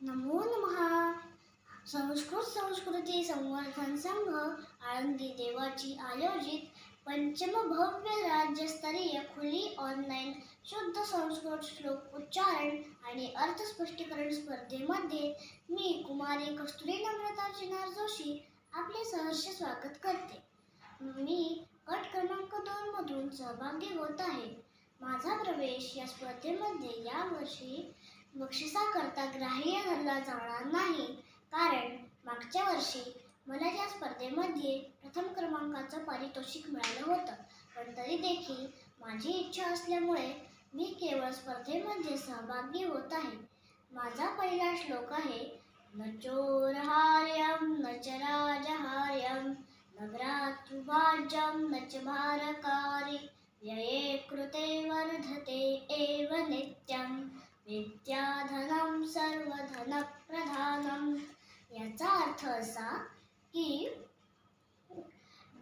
नमो नमहा संस्कृत संस्कृती संवर्धन संघ आळंदी देवाची आयोजित पंचम भव्य राज्यस्तरीय खुली ऑनलाईन शुद्ध संस्कृत श्लोक उच्चारण आणि अर्थस्पष्टीकरण स्पर्धेमध्ये मी कुमारी कस्तुरी नम्रता चिनार जोशी आपले सहर्ष स्वागत करते. मी गट क्रमांक दोन मधून सहभागी होत आहे. माझा प्रवेश या स्पर्धेमध्ये यावर्षी बक्षिसाकरता ग्राह्य धरला जाणार नाही. कारण मागच्या वर्षी मला या स्पर्धेमध्ये प्रथम क्रमांकाचं पारितोषिक मिळालं होतं. पण तरी देखील माझी इच्छा असल्यामुळे मी केवळ स्पर्धेमध्ये सहभागी होत आहे. माझा पहिला श्लोक आहे न चोरहार्यं न च राजहार्यं न भ्रातृभाज्यम न च भारकारी व्यये कृते वर्धते एव नित्यम। विद्याधनं सर्वधनप्रधानं याचा अर्थ असा की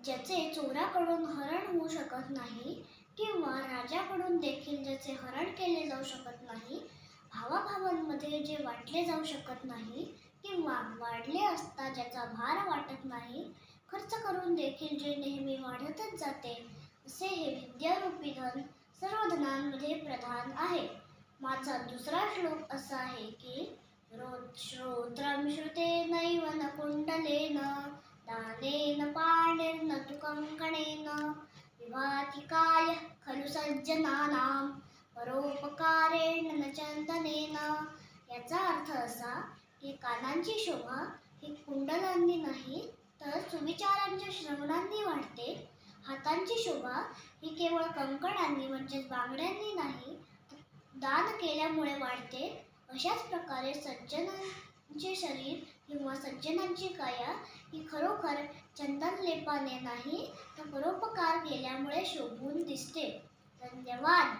ज्याचे चोराकडून हरण होऊ शकत नाही किंवा राजाकडून देखील ज्याचे हरण केले जाऊ शकत नाही भावाभावांमध्ये जे वाटले जाऊ शकत नाही किंवा वाढले असता ज्याचा भार वाटत नाही खर्च करून देखील जे नेहमी वाढतच जाते असे हे विद्यारूपी धन सर्व धनांमध्ये प्रधान आहे. माझा दुसरा श्लोक असा आहे की रोज श्रोत्रं श्रुतेनैव न कुण्डलेन दानेन पाणेन तु कङ्कणेन विभाति काय खलु सज्जनानां परोपकारेण न चंदनेन याचा अर्थ असा की कानांची शोभा ही कुंडलांनी नाही तर सुविचारांच्या श्रवणांनी वाढते. हातांची शोभा ही केवळ कंकणांनी म्हणजेच बांगड्यांनी नाही दान केल्यामुळे वाढते. अशाच प्रकारे सज्जनांचे शरीर किंवा सज्जनांची काया ही खरोखर चंदन लेपाने नाही तर परोपकार केल्यामुळे शोभून दिसते. धन्यवाद.